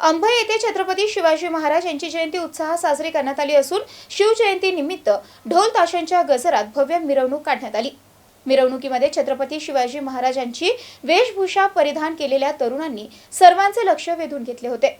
अंभई येथे छत्रपती शिवाजी महाराज यांची जयंती उत्साहात साजरी करण्यात आली असून शिवजयंती निमित्त ढोल ताशांच्या गजरात भव्य मिरवणूक काढण्यात आली. मिरवणुकीमध्ये छत्रपती शिवाजी महाराजांची वेशभूषा परिधान केलेल्या तरुणांनी सर्वांचे लक्ष वेधून घेतले होते.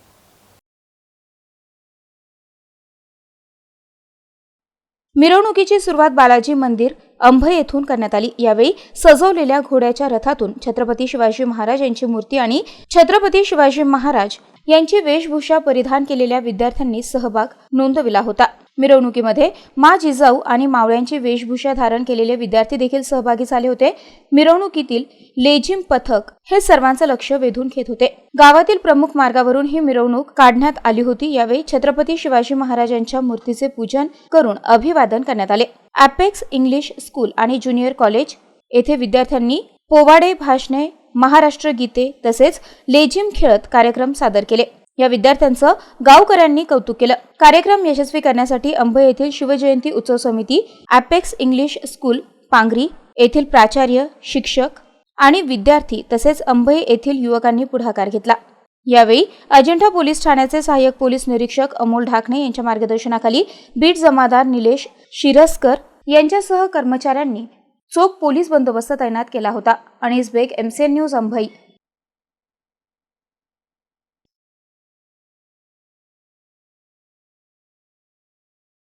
मिरवणुकीची सुरुवात बालाजी मंदिर अंभय येथून करण्यात आली. यावेळी सजवलेल्या घोड्याच्या रथातून छत्रपती शिवाजी महाराज यांची मूर्ती आणि छत्रपती शिवाजी महाराज यांची वेशभूषा परिधान केलेल्या विद्यार्थ्यांनी सहभाग नोंदविला होता. मिरवणुकीमध्ये मा जिजाऊ आणि मावळ्यांची वेशभूषा धारण केलेले विद्यार्थी देखील सहभागी झाले होते. मिरवणुकीतील लेझिम पथक हे सर्वांचं लक्ष वेधून घेत होते. गावातील प्रमुख मार्गावरून ही मिरवणूक काढण्यात आली होती. यावेळी छत्रपती शिवाजी महाराजांच्या मूर्तीचे पूजन करून अभिवादन करण्यात आले. अपेक्स इंग्लिश स्कूल आणि ज्युनियर कॉलेज येथे विद्यार्थ्यांनी पोवाडे भाषणे महाराष्ट्र गीते तसेच लेझिम खेळत कार्यक्रम सादर केले. या विद्यार्थ्यांचं गावकऱ्यांनी कौतुक केलं. कार्यक्रम यशस्वी करण्यासाठी अंबे येथील शिवजयंती उत्सव समिती अपेक्स इंग्लिश स्कूल पांगरी येथील प्राचार्य शिक्षक आणि विद्यार्थी तसेच अंबई येथील युवकांनी पुढाकार घेतला. यावेळी अजिंठा पोलीस ठाण्याचे सहाय्यक पोलीस निरीक्षक अमोल ढाकणे यांच्या मार्गदर्शनाखाली बीट जमादार निलेश शिरसकर यांच्यासह कर्मचाऱ्यांनी चोख पोलीस बंदोबस्त तैनात केला होता. अनिस बेग एमसीएन न्यूज अंबई.